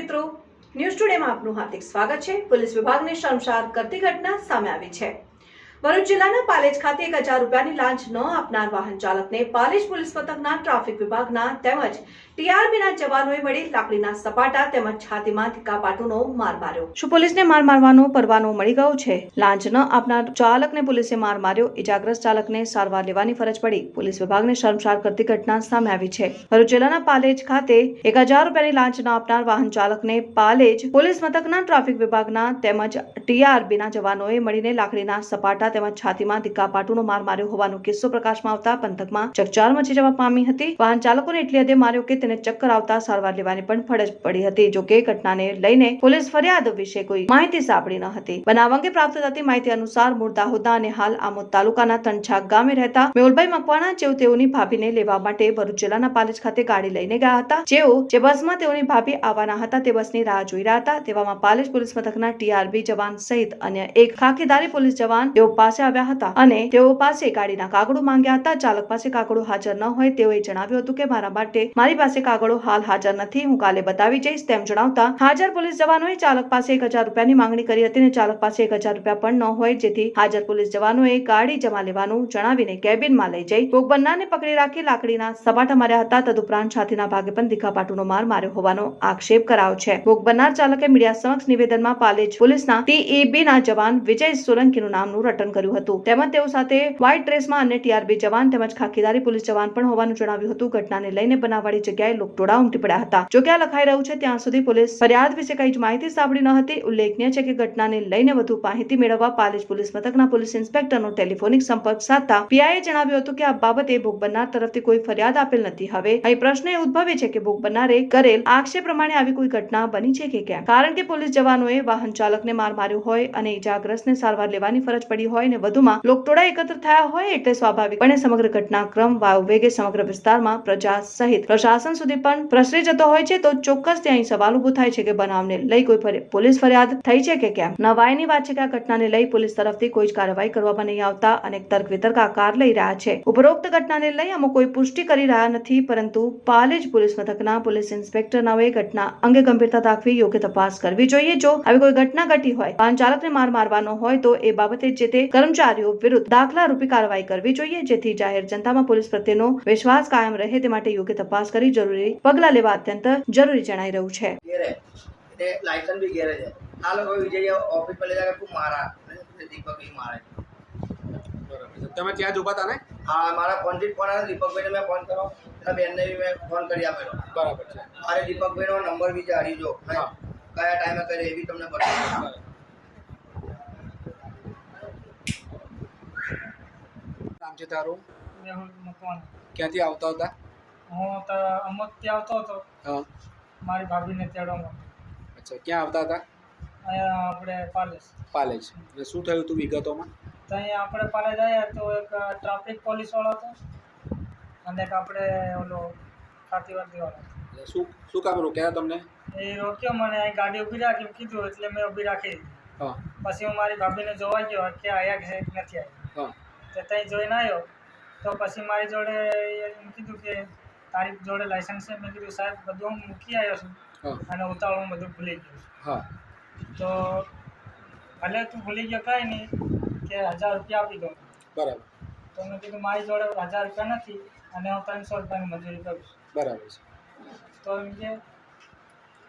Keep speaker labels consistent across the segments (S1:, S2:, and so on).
S1: મિત્રો ન્યૂઝ ટુડેમાં આપનું હાર્દિક સ્વાગત છે. પોલીસ વિભાગને શર્મસાર કરતી ઘટના સામે આવી છે. ભરૂચ જિલ્લાના પાલેજ ખાતે એક હજાર રૂપિયાની લાંચ ન આપનાર વાહન ચાલકને પાલેજ પોલીસ મથકના ટ્રાફિક વિભાગના તેમજ ટીઆરબીના જવાનોએ મળી લાકડીના સપાટા તેમજ છાતીમાં તીકાપાટુનો માર માર્યો. શું પોલીસને માર મારવાનો પરવાનો મળી ગયો છે? લાંચ ન આપનાર ચાલકને પોલીસે માર માર્યો. ઇજાગ્રસ્ત ચાલકને સારવાર લેવાની ફરજ પડી. પોલીસ વિભાગને શર્મસાર કરતી ઘટના સામે આવી છે. ભરૂચ જિલ્લાના પાલેજ ખાતે એક હજાર રૂપિયાની લાંચ ન આપનાર વાહન ચાલકને પાલેજ પોલીસ મથકના ટ્રાફિક વિભાગના તેમજ ટીઆરબીના જવાનોએ મળીને લાકડીના સપાટા તેમજ છાતીમાં ધીક્કાપાટુનો માર માર્યો હોવાનો કિસ્સો પ્રકાશમાં આવતા પંથકમાં ચકચાર મચી જવા પામી હતી. વાહન ચાલકોને એટલી હદે માર્યો કે તેને ચક્કર આવતા સારવાર લેવાની પણ ફરજ પડી હતી. જોકે ઘટનાને લઈને પોલીસ ફરિયાદ વિશે કોઈ માહિતી સાંપડી ન હતી. બનાવ અંગે પ્રાપ્ત થતી માહિતી અનુસાર મૂળ દાહોદના અને હાલ આમોદ તાલુકાના તનછાક ગામે રહેતા મેહુલભાઈ મકવાણા, જેઓ તેઓની ભાભીને લેવા માટે ભરૂચ જિલ્લાના પાલેજ ખાતે ગાડી લઈને ગયા હતા. જેઓ જે બસમાં તેઓની ભાભી આવવાના હતા તે બસની રાહ જોઈ રહ્યા હતા. તેવામાં પાલેજ પોલીસ મથકના ટીઆરબી જવાન સહિત અન્ય એક ખાખીદારી પોલીસ જવાન, તેઓ પાસે આવ્યા હતા અને તેઓ પાસે ગાડીના કાગળો માંગ્યા હતા. ચાલક પાસે કાગળો હાજર ન હોય તેઓએ જણાવ્યું હતું કે, મારા માટે મારી પાસે કાગળો હાલ હાજર નથી. હું કાલે બતાવી જઈશ. તેમ જણાવતા હાજર પોલીસ જવાનોએ ચાલક પાસે એક હજાર રૂપિયાની માંગણી કરી હતી અને ચાલક પાસે એક હજાર રૂપિયા પણ ન હોય, જેથી હાજર પોલીસ જવાનોએ ગાડી જમા લેવાનું જણાવીને કેબિનમાં લઈ જઈ ભોગબન્નાને પકડી રાખી લાકડીના સપાટા માર્યા હતા. તદુપરાંત છાતીના ભાગે પણ દીખાપાટુનો માર માર્યો હોવાનો આક્ષેપ કરાયો છે. ભોગ બનનાર ચાલકે મીડિયા સમક્ષ નિવેદનમાં પાલેજ પોલીસના ટીઈબીના જવાન વિજય સોલંકીનું નામનું રટન કર્યું હતું. તેમજ તેઓ સાથે વ્હાઇટ ડ્રેસમાં અન્ય ટીઆરબી જવાન તેમજ ખાખીદારી પોલીસ જવાન પણ હોવાનું જણાવ્યું હતું. ઘટનાને લઈને બનાવવાળી જગ્યાએ લોકટોળા ઉમટી પડ્યા હતા. જો કે આ લખાઈ રહ્યું છે, ત્યાં સુધી પોલીસ ફરિયાદ વિશે કઈ જ માહિતી સાંભળી ન હતી. ઉલ્લેખનીય છે કે ઘટનાને લઈને વધુ માહિતી મેળવવા પાલેજ પોલીસ મથકના પોલીસ ઇન્સ્પેક્ટરનો ટેલિફોનિક સંપર્ક સાધતા પીઆઈએ જણાવ્યું હતું કે આ બાબતે ભોગ બનનાર તરફથી કોઈ ફરિયાદ આપેલ નથી. હવે અહીં પ્રશ્ન એ ઉદ્ભવે છે કે ભોગ બનનારે કરેલ આક્ષેપ પ્રમાણે આવી કોઈ ઘટના બની છે કે કેમ? કારણ કે પોલીસ જવાનોએ વાહન ચાલકને માર માર્યો હોય અને ઇજાગ્રસ્તને સારવાર લેવાની ફરજ પડી હોય અને વધુમાં લોકટોળા એકત્ર થયા હોય એટલે સ્વાભાવિકપણે સમગ્ર ઘટનાક્રમ વાયુવેગે સમગ્ર વિસ્તારમાં પ્રજા સહિત પ્રશાસન સુધી પણ પ્રસરી જતો હોય છે. તો ચોક્કસ ત્યાં સવાલ ઊભો થાય છે કે બનાવને લઈ કોઈ પોલીસ ફરિયાદ થઈ છે કે કેમ? નવાઈની વાત છે કે આ ઘટનાને લઈ પોલીસ તરફથી કોઈ જ કાર્યવાહી કરવામાં નહીં આવતા અનેક તર્ક વિતર્ક આકાર લઈ રહ્યા છે. ઉપરોક્ત ઘટનાને લઈ અમુક કોઈ પુષ્ટિ કરી રહ્યા નથી, પરંતુ પાલેજ પોલીસ મથકના પોલીસ ઇન્સ્પેક્ટર નવે ઘટના અંગે ગંભીરતા દાખવી યોગ્ય તપાસ કરવી જોઈએ. જો આવી કોઈ ઘટના ઘટી હોય વાહન ચાલકને માર મારવાનો હોય તો એ બાબતે જે તે કર્મચારીઓ વિરુદ્ધ દાખલા રૂપી કાર્યવાહી કરવી જોઈએ જેથી જાહેર જનતામાં પોલીસ પ્રત્યેનો વિશ્વાસ કાયમ રહે તે માટે યોગ્ય તપાસ કરી જરૂરી પગલાં લેવા અત્યંત જરૂરી જણાઈ રહ્યું છે.
S2: લાયસન્સ બી ઘેરે છે. આ લોકો વિજય ઓફિસ પર લઈ જાય મારા.
S3: તમે ત્યાં જ ઊભા હતા ને?
S2: હા મારા ફોનથી ફોન આવ્યો. દીપકભાઈને મેં ફોન કર્યો. એટલે બેનને બી મેં ફોન કરી આપેલો.
S3: બરાબર છે.
S2: મારે દીપકભાઈનો નંબર બી જાણી જો
S3: હા.
S2: કયા ટાઈમે કરે એ બી તમને બતાવું.
S3: છે તારું?
S4: મેહુલ મકવાણા
S3: ક્યાંથી આવતા હતા?
S4: હું તો અમુકથી આવતો હતો.
S3: હા.
S4: મારી ભાભીને તેડવા
S3: અચ્છા ક્યાં આવતા હતા?
S4: અહીંયા આપણે પાલેસ
S3: પાલેજ. એટલે શું થયું હતું વિગતોમાં?
S4: તો અહીંયા આપણે પાલેજ આવ્યા તો એક ટ્રાફિક પોલીસવાળો હતો. અને એક આપણે ઓલો ખાતીવાડીવાળો હતો.
S3: એટલે શું શું કામ રોક્યા તમને?
S4: એ રોક્યો મને અહીં ગાડી ઊભી રાખી એમ કીધું એટલે મેં ઊભી રાખી
S3: હા.
S4: પછી હું મારી ભાભીને જોવા ગયો કે આવ્યા છે કે નથી આવ્યા
S3: હા.
S4: તો ત્યાં જોઈને આવ્યો તો પછી મારી જોડે એમ કીધું કે તારી જોડે લાયસન્સ છે. મેં કીધું સાહેબ બધું હું મૂકી આવ્યો છું અને ઉતાવળમાં બધું ભૂલી ગયો છું.
S3: હા.
S4: તો ભલે તું ભૂલી ગયો કાંઈ નહીં કે હજાર રૂપિયા આપી દો
S3: બરાબર.
S4: તો મેં કીધું મારી જોડે હજાર રૂપિયા નથી અને હું ત્રણસો રૂપિયાની મજૂરી કરું
S3: બરાબર છે.
S4: તો એમ કે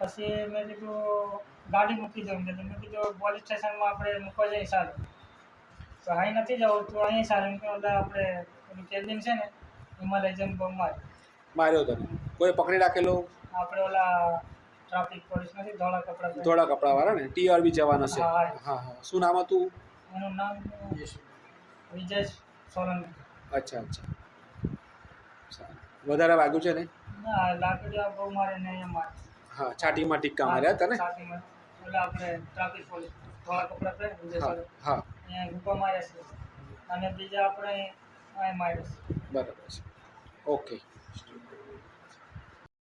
S4: પછી મેં કીધું ગાડી મૂકી દઉં. મેં કીધું પોલીસ સ્ટેશનમાં આપણે મૂકવા જઈએ સારું. તો અહીં નથી જવું તો અહીં સારું. કે ઓલા આપણે પેલું કેબિન છે ને એમાં લઈ જઈને બમ માર.
S3: માર્યો તને? કોઈ પકડી રાખેલો?
S4: આપણે ઓલા ટ્રાફિક પોલીસ નથી ધોળા કપડાં ધોળા
S3: ધોળા કપડાવાળા ને? ટીઆરબી જવાના છે.
S4: હા,
S3: હા. શું નામ હતું?
S4: એનું નામ વિજય સોલંકી.
S3: અચ્છા અચ્છા. વધારે વાગ્યું છે ને?
S4: ના લાકડીઓ બહુ મારે ને એમાં
S3: હા છાટીમાં ટીક્કા માર્યા હતા ને?
S4: છાટીમાં ઓલા આપણે ટ્રાફિક પોલીસ ધોળા કપડાં પહેરે વિજય
S3: હા
S4: ગુપ્પા માર્યા છે. અને બીજા આપણે આ માર્યા છે.
S3: બરાબર છે. ઓકે.